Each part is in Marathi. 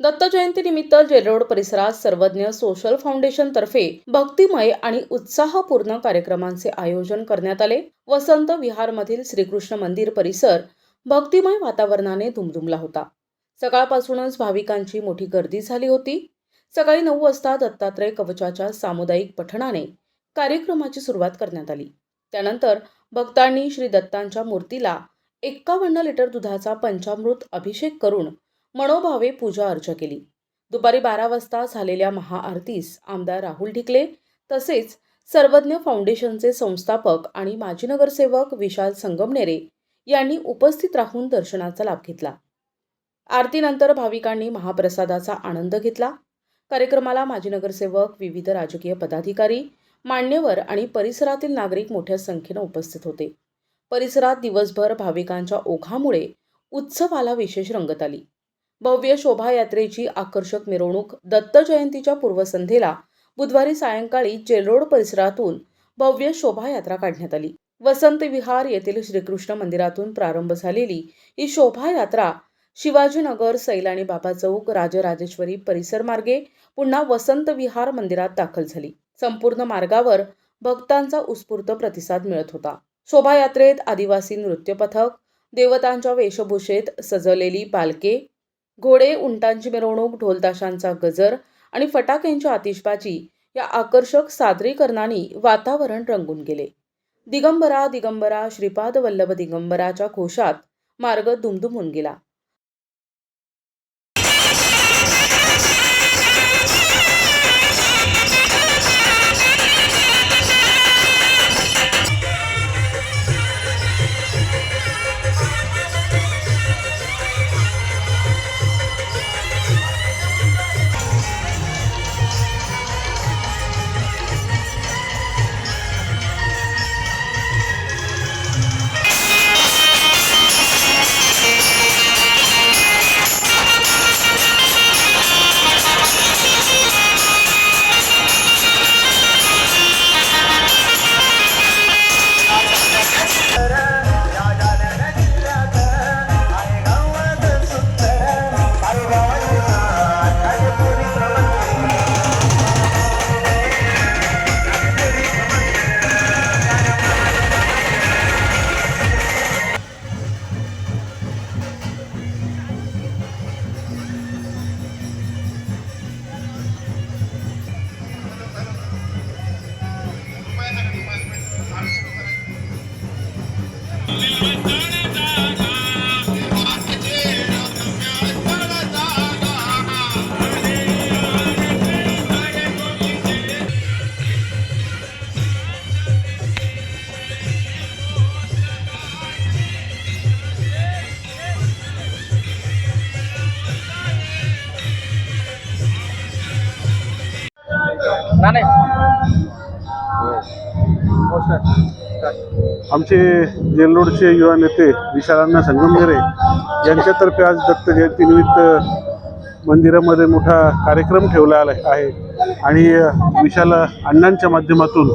दत्त जयंतीनिमित्त जेलरोड परिसरात सर्वज्ञ सोशल फाउंडेशनतर्फे भक्तिमय आणि उत्साहपूर्ण कार्यक्रमांचे आयोजन करण्यात आले. वसंत विहारमधील श्रीकृष्ण मंदिर परिसर भक्तिमय वातावरणाने दुमदुमला होता. सकाळपासूनच भाविकांची मोठी गर्दी झाली होती. सकाळी नऊ वाजता दत्तात्रय कवचाच्या सामुदायिक पठणाने कार्यक्रमाची सुरुवात करण्यात आली. त्यानंतर भक्तांनी श्री दत्तांच्या मूर्तीला एक्कावन्न लिटर दुधाचा पंचामृत अभिषेक करून मनोभावे पूजा अर्चा केली. दुपारी बारा वाजता झालेल्या महाआरतीस आमदार राहुल ढिकले तसेच सर्वज्ञ फाउंडेशनचे संस्थापक आणि माजी नगरसेवक विशाल संगमनेरे यांनी उपस्थित राहून दर्शनाचा लाभ घेतला. आरतीनंतर भाविकांनी महाप्रसादाचा आनंद घेतला. कार्यक्रमाला माजी नगरसेवक विविध राजकीय पदाधिकारी मान्यवर आणि परिसरातील नागरिक मोठ्या संख्येनं उपस्थित होते. परिसरात दिवसभर भाविकांच्या ओघामुळे उत्सवाला विशेष रंगत आली. भव्य शोभायात्रेची आकर्षक मिरवणूक दत्त जयंतीच्या पूर्वसंध्येला बुधवारी सायंकाळी जेलरोड परिसरातून भव्य शोभायात्रा काढण्यात आली. वसंत विहार येथील श्रीकृष्ण मंदिरातून प्रारंभ झालेली ही शोभायात्रा शिवाजीनगर सैलानी बाबा चौक राजराजेश्वरी परिसर मार्गे पुन्हा वसंत विहार मंदिरात दाखल झाली. संपूर्ण मार्गावर भक्तांचा उत्स्फूर्त प्रतिसाद मिळत होता. शोभायात्रेत आदिवासी नृत्य पथक देवतांच्या वेशभूषेत सजवलेली पालके घोडे उंटांची मिरवणूक ढोलताशांचा गजर आणि फटाक्यांची आतिषबाजी या आकर्षक सादरीकरणाने वातावरण रंगून गेले. दिगंबरा दिगंबरा श्रीपाद वल्लभ दिगंबराच्या घोषात मार्ग दुमदुमून गेला. आमचे जेलरोडचे युवा नेते विशालांना संगमनेरे यांच्यातर्फे आज दत्त जयंतीनिमित्त मंदिरामध्ये मोठा कार्यक्रम ठेवला आला आहे. आणि विशाल अण्णांच्या माध्यमातून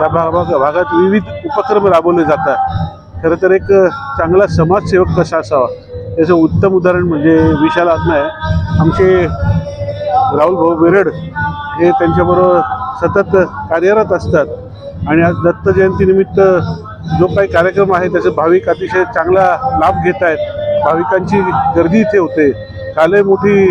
या भाग भागात विविध उपक्रम राबवले जातात. खरं तर एक चांगला समाजसेवक कसा असावा? याचं उत्तम उदाहरण म्हणजे विशाल अण्णा आहे. आमचे राहुल भाऊ बेरड हे त्यांच्याबरोबर सतत कार्यरत असतात. आणि आज दत्त जयंतीनिमित्त जो काही कार्यक्रम आहे त्याचे भाविक अतिशय चांगला लाभ घेत आहेत. भाविकांची गर्दी इथे होते. कालही मोठी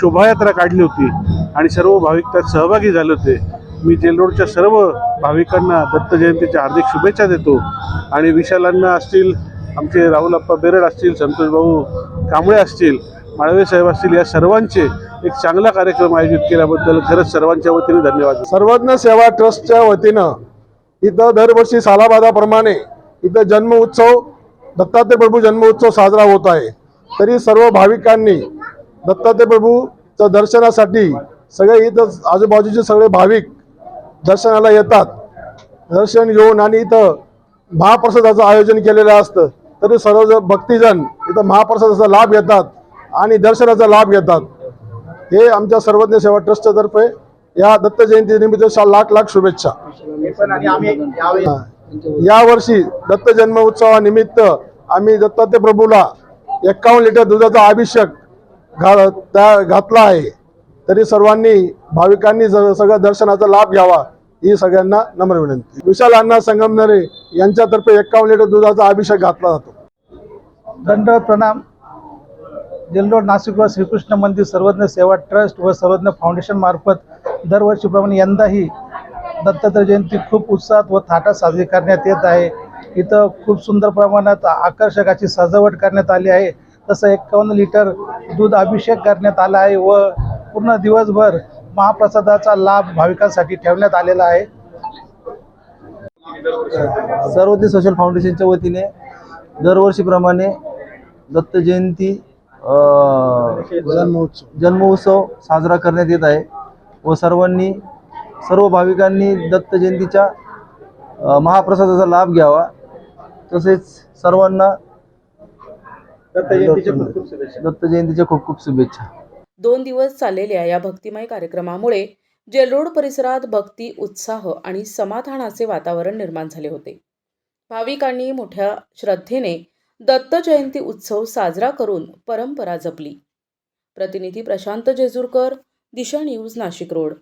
शोभायात्रा काढली होती आणि सर्व भाविक त्यात सहभागी झाले होते. मी जेलरोडच्या सर्व भाविकांना दत्त जयंतीच्या हार्दिक शुभेच्छा देतो. आणि विशालांना असतील आमचे राहुल अप्पा बेरड असतील संतोष भाऊ कांबळे असतील माळवे साहेब असतील या सर्वांचे एक चांगला कार्यक्रम आयोजित केल्याबद्दल खरंच सर्वांच्या वतीने धन्यवाद. सर्वज्ञ सेवा ट्रस्टच्या वतीनं इथं दरवर्षी सालाबादाप्रमाणे इथं जन्म उत्सव दत्तात्रय प्रभू जन्म उत्सव साजरा होत आहे. तरी सर्व भाविकांनी दत्तात्रय प्रभूचं दर्शनासाठी सगळे इथं आजूबाजूचे सगळे भाविक दर्शनाला येतात. दर्शन घेऊन आणि इथं महाप्रसादाचं आयोजन केलेलं असतं. तरी सर्व भक्तिजन इथं महाप्रसादाचा लाभ घेतात आणि दर्शनाचा लाभ घेतात. हे आमच्या सर्वज्ञ सेवा ट्रस्टतर्फे या दत्त जयंती निमित्त शा- लाख लाख शुभेच्छा. यावर्षी दत्त जन्म उत्सवानिमित्त आम्ही दत्तात्रय प्रभूला एक्कावन्न लिटर दुधाचा अभिषेक घा त्या घातला आहे. तरी सर्वांनी भाविकांनी ज- सगळं दर्शनाचा लाभ घ्यावा ही सगळ्यांना नम्र विनंती. विशाल अण्णा संगमनेरे यांच्यातर्फे एक्कावन्न लिटर दुधाचा अभिषेक घातला जातो. दंडवत प्रणाम. जेलरोड नाशिक व श्रीकृष्ण मंदिर सर्वज्ञ सेवा ट्रस्ट व सर्वज्ञ फाउंडेशन मार्फत दरवर्षीप्रमाणे यंदाही दत्तात्रय जयंती खूप उत्साहात व थाटात साजरी करण्यात येत आहे. इथं खूप सुंदर प्रमाणात आकर्षकाची सजावट करण्यात आली आहे. तसं एक्कावन्न लिटर दूध अभिषेक करण्यात आला आहे व पूर्ण दिवसभर महाप्रसादाचा लाभ भाविकांसाठी ठेवण्यात आलेला आहे. सर्वज्ञ सोशल फाउंडेशनच्या वतीने दरवर्षीप्रमाणे दत्त जयंती जन्मोत्सव. जन्मोत्सव साजरा करण्यात येत आहे व सर्वांनी सर्व भाविकांनी दत्त जयंतीच्या महाप्रसादाचा लाभ घ्यावा. तसेच सर्वांना दत्त जयंतीच्या खूप खूप शुभेच्छा. दोन दिवस चाललेल्या या भक्तिमय कार्यक्रमामुळे जेलरोड परिसरात भक्ती उत्साह आणि समाधानाचे वातावरण निर्माण झाले होते. भाविकांनी मोठ्या श्रद्धेने दत्त जयंती उत्सव साजरा करून परंपरा जपली. प्रतिनिधी प्रशांत जेजूरकर दिशा न्यूज नाशिक रोड.